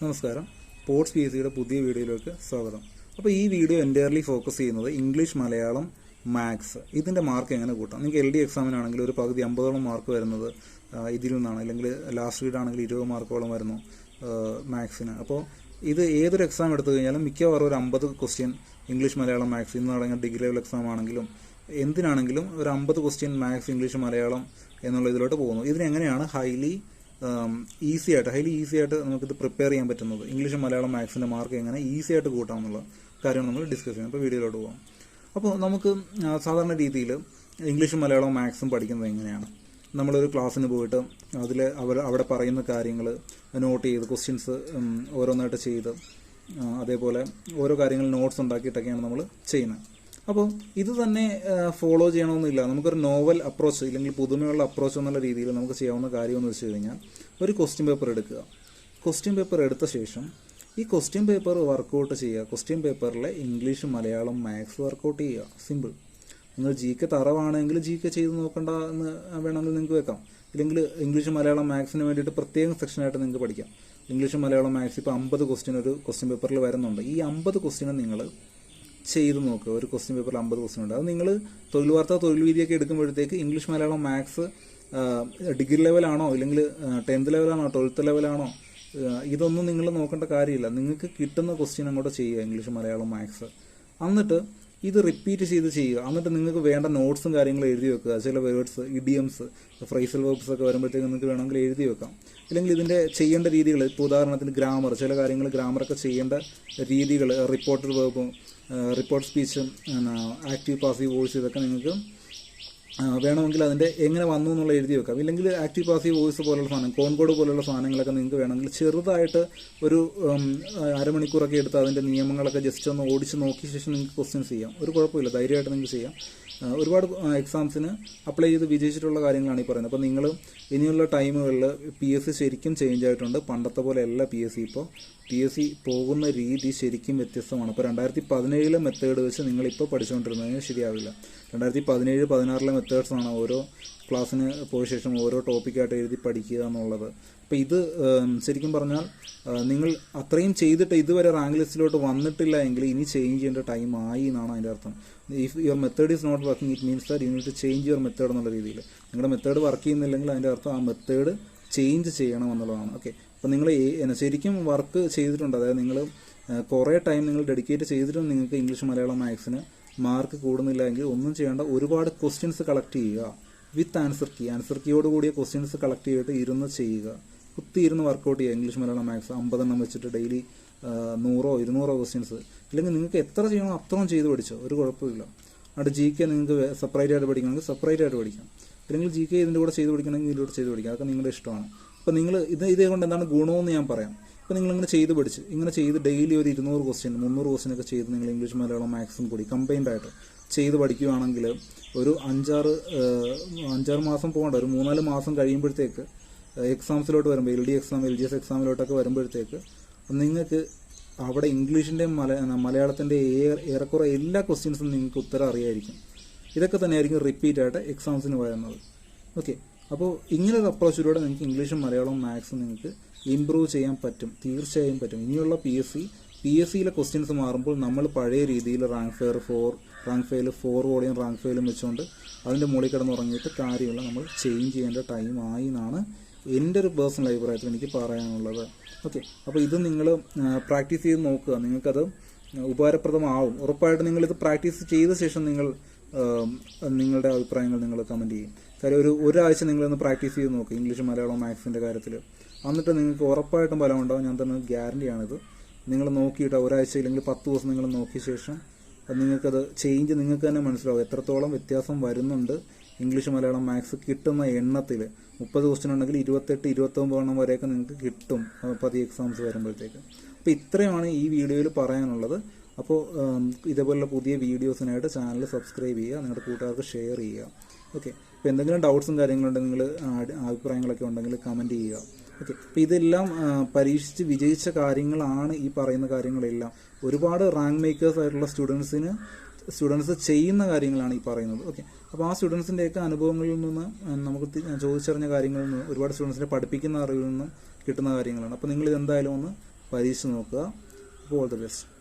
നമസ്കാരം. Sports P S സിയുടെ പുതിയ വീഡിയോയിലേക്ക് സ്വാഗതം. അപ്പോൾ ഈ വീഡിയോ എന്റയർലി ഫോക്കസ് ചെയ്യുന്നത് ഇംഗ്ലീഷ് മലയാളം മാത്സ് ഇതിന്റെ മാർക്ക് എങ്ങനെ കൂട്ടാം? നിങ്ങൾക്ക് എൽ ഡി എക്സാമിനാണെങ്കിൽ ഒരു പകുതി അമ്പതോളം മാർക്ക് വരുന്നത് ഇതിൽ നിന്നാണ്. അല്ലെങ്കിൽ ലാസ്റ്റ് റീഡ് ആണെങ്കിൽ ഇരുപത് മാർക്കോളം വരുന്നു മാത്സിന് അപ്പോൾ ഇത് ഏതൊരു എക്സാം എടുത്തു കഴിഞ്ഞാലും മിക്കവാറും ഒരു അമ്പത് ക്വസ്റ്റ്യൻ ഇംഗ്ലീഷ് മലയാളം മാത്സ് ഇന്ന് നടക്കുന്ന ഡിഗ്രി ലെവൽ എക്സാം ആണെങ്കിലും എന്തിനാണെങ്കിലും ഒരു അമ്പത് ക്വസ്റ്റ്യൻ മാത്സ് ഇംഗ്ലീഷ് മലയാളം എന്നുള്ള ഇതിലോട്ട് പോകുന്നു. ഇതിനെങ്ങനെയാണ് ഹൈലി ഈസി ആയിട്ട് ഹൈലി ഈസി ആയിട്ട് നമുക്കിത് പ്രിപ്പയർ ചെയ്യാൻ പറ്റുന്നത്. ഇംഗ്ലീഷ് മലയാളം മാത്സിന്റെ മാർക്ക് എങ്ങനെ ഈസി ആയിട്ട് കൂട്ടാം എന്നുള്ള കാര്യം നമ്മൾ ഡിസ്കസ് ചെയ്യാം അപ്പോൾ വീഡിയോയിലോട്ട് പോകാം അപ്പോൾ നമുക്ക് സാധാരണ രീതിയിൽ ഇംഗ്ലീഷും മലയാളവും മാത്സും പഠിക്കുന്നത് എങ്ങനെയാണ്? നമ്മളൊരു ക്ലാസ്സിന് പോയിട്ട് അതിൽ അവർ അവിടെ പറയുന്ന കാര്യങ്ങൾ നോട്ട് ചെയ്ത് ക്വസ്റ്റ്യൻസ് ഓരോന്നായിട്ട് ചെയ്ത് അതേപോലെ ഓരോ കാര്യങ്ങൾ നോട്ട്സ് ഉണ്ടാക്കിയിട്ടൊക്കെയാണ് നമ്മൾ ചെയ്യുന്നത്. അപ്പോൾ ഇത് തന്നെ ഫോളോ ചെയ്യണമെന്നില്ല. നമുക്കൊരു നോവൽ അപ്രോച്ച് ഇല്ലെങ്കിൽ പുതുമയുള്ള അപ്രോച്ച് എന്നുള്ള രീതിയിൽ നമുക്ക് ചെയ്യാവുന്ന കാര്യമെന്ന് വെച്ച് കഴിഞ്ഞാൽ ഒരു ക്വസ്റ്റ്യൻ പേപ്പർ എടുക്കുക. ക്വസ്റ്റ്യൻ പേപ്പർ എടുത്ത ശേഷം ഈ ക്വസ്റ്റ്യൻ പേപ്പർ വർക്കൗട്ട് ചെയ്യുക. ക്വസ്റ്റ്യൻ പേപ്പറിലെ ഇംഗ്ലീഷ് മലയാളം മാത്സ് വർക്കൗട്ട് ചെയ്യുക. സിമ്പിൾ നിങ്ങൾ ജി കെ തറവാണെങ്കിൽ ജി കെ ചെയ്ത് നോക്കണ്ട എന്ന് വേണമെങ്കിൽ നിങ്ങൾക്ക് വെക്കാം. ഇല്ലെങ്കിൽ ഇംഗ്ലീഷ് മലയാളം മാത്സിന് വേണ്ടിയിട്ട് പ്രത്യേകം സെക്ഷനായിട്ട് നിങ്ങൾക്ക് പഠിക്കാം. ഇംഗ്ലീഷ് മലയാളം മാത്സ് ഇപ്പോൾ അമ്പത് ക്വസ്റ്റ്യൻ ഒരു ക്വസ്റ്റ്യൻ പേപ്പറിൽ വരുന്നുണ്ട്. ഈ അമ്പത് ക്വസ്റ്റ്യനെ നിങ്ങൾ ചെയ്ത് നോക്കുക ഒരു ക്വസ്റ്റ്യൻ പേപ്പറിൽ അമ്പത് ക്വസ്റ്റ്യൻ ഉണ്ട്. അത് നിങ്ങൾ തൊഴിൽ വാർത്ത തൊഴിൽ വീതിയൊക്കെ എടുക്കുമ്പോഴത്തേക്ക് ഇംഗ്ലീഷ് മലയാളം മാത്സ് ഡിഗ്രി ലെവലാണോ ഇല്ലെങ്കിൽ ടെൻത്ത് ലെവലാണോ ട്വൽത്ത് ലെവലാണോ ഇതൊന്നും നിങ്ങൾ നോക്കേണ്ട കാര്യമില്ല. നിങ്ങൾക്ക് കിട്ടുന്ന ക്വസ്റ്റ്യൻ അങ്ങോട്ട് ചെയ്യുക ഇംഗ്ലീഷ് മലയാളം മാത്സ് എന്നിട്ട് ഇത് റിപ്പീറ്റ് ചെയ്ത് ചെയ്യുക. എന്നിട്ട് നിങ്ങൾക്ക് വേണ്ട നോട്ട്സും കാര്യങ്ങളും എഴുതി വെക്കുക. ചില വേർഡ്സ് ഇഡിയംസ് ഫ്രൈസൽ വേർബ്സ് ഒക്കെ വരുമ്പോഴത്തേക്ക് നിങ്ങൾക്ക് വേണമെങ്കിൽ എഴുതി വെക്കാം. അല്ലെങ്കിൽ ഇതിന്റെ ചെയ്യേണ്ട രീതികൾ ഇപ്പോൾ ഉദാഹരണത്തിന് ഗ്രാമർ ചില കാര്യങ്ങൾ ഗ്രാമറൊക്കെ ചെയ്യേണ്ട രീതികൾ റിപ്പോർട്ടർ വേർബും റിപ്പോർട്ട് സ്പീച്ചും ആക്റ്റീവ് പാസീവ് വോയിസ് ഇതൊക്കെ നിങ്ങൾക്ക് വേണമെങ്കിൽ അതിന്റെ എങ്ങനെ വന്നു എന്നുള്ള എഴുതി വെക്കാം. ഇല്ലെങ്കിൽ ആക്റ്റീവ് പാസീവ് വോയിസ് പോലുള്ള സാധനം കോൺകോഡ് പോലുള്ള സാധനങ്ങളൊക്കെ നിങ്ങൾക്ക് വേണമെങ്കിൽ ചെറുതായിട്ട് ഒരു അരമണിക്കൂറൊക്കെ എടുത്ത് അതിന്റെ നിയമങ്ങളൊക്കെ ജസ്റ്റ് ഒന്ന് ഓടിച്ച് നോക്കിയ ശേഷം നിങ്ങൾക്ക് ക്വസ്റ്റ്യൻസ് ചെയ്യാം. ഒരു കുഴപ്പമില്ല ധൈര്യമായിട്ട് നിങ്ങൾക്ക് ചെയ്യാം. ഒരുപാട് എക്സാംസിന് അപ്ലൈ ചെയ്ത് വിജയിച്ചിട്ടുള്ള കാര്യങ്ങളാണ് ഈ പറയുന്നത്. അപ്പോൾ നിങ്ങൾ ഇനിയുള്ള ടൈമുകളിൽ പി എസ് സി ശരിക്കും ചേഞ്ച് ആയിട്ടുണ്ട്. പണ്ടത്തെ പോലെ അല്ല പി എസ് സി ഇപ്പോൾ പി എസ് സി പോകുന്ന രീതി ശരിക്കും വ്യത്യസ്തമാണ്. അപ്പോൾ രണ്ടായിരത്തി പതിനേഴിലെ മെത്തേഡ് വെച്ച് നിങ്ങളിപ്പോൾ പഠിച്ചുകൊണ്ടിരുന്നതിന് ശരിയാവില്ല. രണ്ടായിരത്തി പതിനേഴ് പതിനാറിലെ മെത്തേഡ്സാണ് ഓരോ ക്ലാസ്സിന് പോയ ശേഷം ഓരോ ടോപ്പിക്കായിട്ട് എഴുതി പഠിക്കുക എന്നുള്ളത്. അപ്പോൾ ഇത് ശരിക്കും പറഞ്ഞാൽ നിങ്ങൾ അത്രയും ചെയ്തിട്ട് ഇതുവരെ റാങ്ക് ലിസ്റ്റിലോട്ട് വന്നിട്ടില്ല എങ്കിൽ ഇനി ചേഞ്ച് ചെയ്യേണ്ട ടൈം ആയി എന്നാണ് അതിന്റെ അർത്ഥം. If your method is not working it means that you to change your method എന്നുള്ള രീതിയിൽ. നിങ്ങളുടെ മെത്തേഡ് വർക്ക് ചെയ്യുന്നില്ലെങ്കിൽ അതിന്റെ അർത്ഥം ആ മെത്തേഡ് ചേഞ്ച് ചെയ്യണം എന്നുള്ളതാണ്. ഓക്കെ അപ്പോൾ നിങ്ങൾ ശരിക്കും വർക്ക് ചെയ്തിട്ടുണ്ട്. അതായത് നിങ്ങൾ കുറേ ടൈം നിങ്ങൾ ഡെഡിക്കേറ്റ് ചെയ്തിട്ടും നിങ്ങൾക്ക് ഇംഗ്ലീഷ് മലയാളം മാത്സിന് മാർക്ക് കൂടുന്നില്ല എങ്കിൽ ഒന്നും ചെയ്യേണ്ട ഒരുപാട് ക്വസ്റ്റ്യൻസ് കളക്ട് ചെയ്യുക. വിത്ത് ആൻസർ കീ ആൻസർ കീയോട് കൂടിയ ക്വസ്റ്റ്യൻസ് കളക്ട് ചെയ്തിട്ട് ഇരുന്ന് ചെയ്യുക. കുത്തി ഇരുന്ന് വർക്കൗട്ട് ചെയ്യുക. ഇംഗ്ലീഷ് മലയാളം മാത്സ് അമ്പതെണ്ണം വെച്ചിട്ട് ഡെയിലി നൂറോ ഇരുന്നൂറോ ക്വസ്റ്റ്യൻസ് ഇല്ലെങ്കിൽ നിങ്ങൾക്ക് എത്ര ചെയ്യണോ അത്രയും ചെയ്ത് പഠിച്ചോ. ഒരു കുഴപ്പമില്ല അവിടെ ജി കെ നിങ്ങൾക്ക് സെപ്പറേറ്റ് ആയിട്ട് പഠിക്കണമെങ്കിൽ സെപ്പറേറ്റ് ആയിട്ട് പഠിക്കാം. അല്ലെങ്കിൽ ജി കെ ഇതിന്റെ കൂടെ ചെയ്ത് പഠിക്കണമെങ്കിൽ ഇതിലൂടെ ചെയ്ത് പഠിക്കാം. അതൊക്കെ നിങ്ങളുടെ ഇഷ്ടമാണ്. അപ്പോൾ നിങ്ങൾ ഇത് ഇതേ കൊണ്ട് എന്താണ് ഗുണമെന്ന് ഞാൻ പറയാം. അപ്പോൾ നിങ്ങൾ ഇങ്ങനെ ചെയ്ത് പഠിച്ച്. ഇങ്ങനെ ചെയ്ത് ഡെയിലി ഒരു ഇരുന്നൂറ് ക്വസ്റ്റ്യൻ മുന്നൂറ് ക്വസ്റ്റ്യൻ ഒക്കെ ചെയ്ത് നിങ്ങൾ ഇംഗ്ലീഷ് മലയാളം മാത്സും കൂടി കമ്പൈൻഡ് ആയിട്ട് ചെയ്ത് പഠിക്കുകയാണെങ്കിൽ ഒരു അഞ്ചാറ് അഞ്ചാറ് മാസം പോകണ്ട ഒരു മൂന്നാൽ മാസം കഴിയുമ്പോഴത്തേക്ക് എക്സാംസിലോട്ട് വരുമ്പോൾ L D exam L G S എക്സാമിലോട്ടൊക്കെ വരുമ്പോഴത്തേക്ക് നിങ്ങൾക്ക് അവിടെ ഇംഗ്ലീഷിന്റെ മല മലയാളത്തിന്റെ ഏറെക്കുറെ എല്ലാ ക്വസ്റ്റ്യൻസും നിങ്ങൾക്ക് ഉത്തരം അറിയായിരിക്കും. ഇതൊക്കെ തന്നെയായിരിക്കും റിപ്പീറ്റ് ആയിട്ട് എക്സാംസിന് വരുന്നത് ഓക്കെ അപ്പോൾ ഇങ്ങനൊരു അപ്രോച്ചിലൂടെ നിങ്ങൾക്ക് ഇംഗ്ലീഷും മലയാളവും മാത്സും നിങ്ങൾക്ക് ഇമ്പ്രൂവ് ചെയ്യാൻ പറ്റും തീർച്ചയായും പറ്റും. ഇനിയുള്ള P S C P S സിയിലെ ക്വസ്റ്റ്യൻസ് മാറുമ്പോൾ നമ്മൾ പഴയ രീതിയിൽ rank fair for rank fail for വോളിയും rank ഫെയിലും വെച്ചുകൊണ്ട് അതിന്റെ മുകളിൽ കിടന്ന് ഉറങ്ങിയിട്ട് കാര്യമില്ല നമ്മൾ ചേഞ്ച് ചെയ്യേണ്ട ടൈം ആയി എന്നാണ് എന്റെ ഒരു പേഴ്സണൽ അഭിപ്രായത്തിൽ എനിക്ക് പറയാനുള്ളത്. ഓക്കെ അപ്പോൾ ഇത് നിങ്ങൾ പ്രാക്ടീസ് ചെയ്ത് നോക്കുക. നിങ്ങൾക്കത് ഉപകാരപ്രദമാവും. ഉറപ്പായിട്ടും നിങ്ങളിത് പ്രാക്ടീസ് ചെയ്ത ശേഷം നിങ്ങൾ നിങ്ങളുടെ അഭിപ്രായങ്ങൾ നിങ്ങൾ കമന്റ് ചെയ്യും. കാര്യം ഒരു ഒരാഴ്ച നിങ്ങളൊന്ന് പ്രാക്ടീസ് ചെയ്ത് നോക്കുക ഇംഗ്ലീഷ് മലയാളം മാത്സിന്റെ കാര്യത്തിൽ എന്നിട്ട് നിങ്ങൾക്ക് ഉറപ്പായിട്ടും ഫലം ഉണ്ടാവും ഞാൻ തന്നെ ഗ്യാരണ്ടിയാണിത് നിങ്ങൾ നോക്കിയിട്ട് ഒരാഴ്ച ഇല്ലെങ്കിൽ പത്ത് ദിവസം നിങ്ങൾ നോക്കിയ ശേഷം അത് നിങ്ങൾക്കത് ചേഞ്ച് നിങ്ങൾക്ക് തന്നെ മനസ്സിലാവും. എത്രത്തോളം വ്യത്യാസം വരുന്നുണ്ട്. ഇംഗ്ലീഷ് മലയാളം മാത്സ് കിട്ടുന്ന എണ്ണത്തിൽ മുപ്പത് ക്വസ്റ്റ്യൻ ഉണ്ടെങ്കിൽ ഇരുപത്തെട്ട് ഇരുപത്തൊമ്പത് എണ്ണം വരെയൊക്കെ നിങ്ങൾക്ക് കിട്ടും. പതി എക്സാംസ് വരുമ്പോഴത്തേക്ക്. അപ്പോൾ ഇത്രയാണ് ഈ വീഡിയോയിൽ പറയാനുള്ളത്. അപ്പോൾ ഇതേപോലുള്ള പുതിയ വീഡിയോസിനായിട്ട് ചാനൽ സബ്സ്ക്രൈബ് ചെയ്യുക നിങ്ങളുടെ കൂട്ടുകാർക്ക് ഷെയർ ചെയ്യുക. ഓക്കെ അപ്പോൾ എന്തെങ്കിലും ഡൗട്ട്സും കാര്യങ്ങളുണ്ടെങ്കിൽ നിങ്ങൾ അഭിപ്രായങ്ങളൊക്കെ ഉണ്ടെങ്കിൽ കമന്റ് ചെയ്യുക. ഓക്കെ. അപ്പോൾ ഇതെല്ലാം പരീക്ഷിച്ച് വിജയിച്ച കാര്യങ്ങളാണ് ഈ പറയുന്ന കാര്യങ്ങളെല്ലാം. ഒരുപാട് റാങ്ക് മേക്കേഴ്സ് ആയിട്ടുള്ള സ്റ്റുഡൻസിന് സ്റ്റുഡൻസ് ചെയ്യുന്ന കാര്യങ്ങളാണ് ഈ പറയുന്നത്. ഓക്കെ. അപ്പോൾ ആ സ്റ്റുഡൻസിന്റെയൊക്കെ അനുഭവങ്ങളിൽ നിന്ന് നമുക്ക് ചോദിച്ചറിഞ്ഞ കാര്യങ്ങളിൽ നിന്ന് ഒരുപാട് സ്റ്റുഡൻസിനെ പഠിപ്പിക്കുന്ന അറിവിൽ നിന്നും കിട്ടുന്ന കാര്യങ്ങളാണ്. അപ്പോൾ നിങ്ങൾ ഇത് എന്തായാലും ഒന്ന് പരീക്ഷിച്ച് നോക്കുക. അപ്പോൾ ഓൾ ദ ബെസ്റ്റ്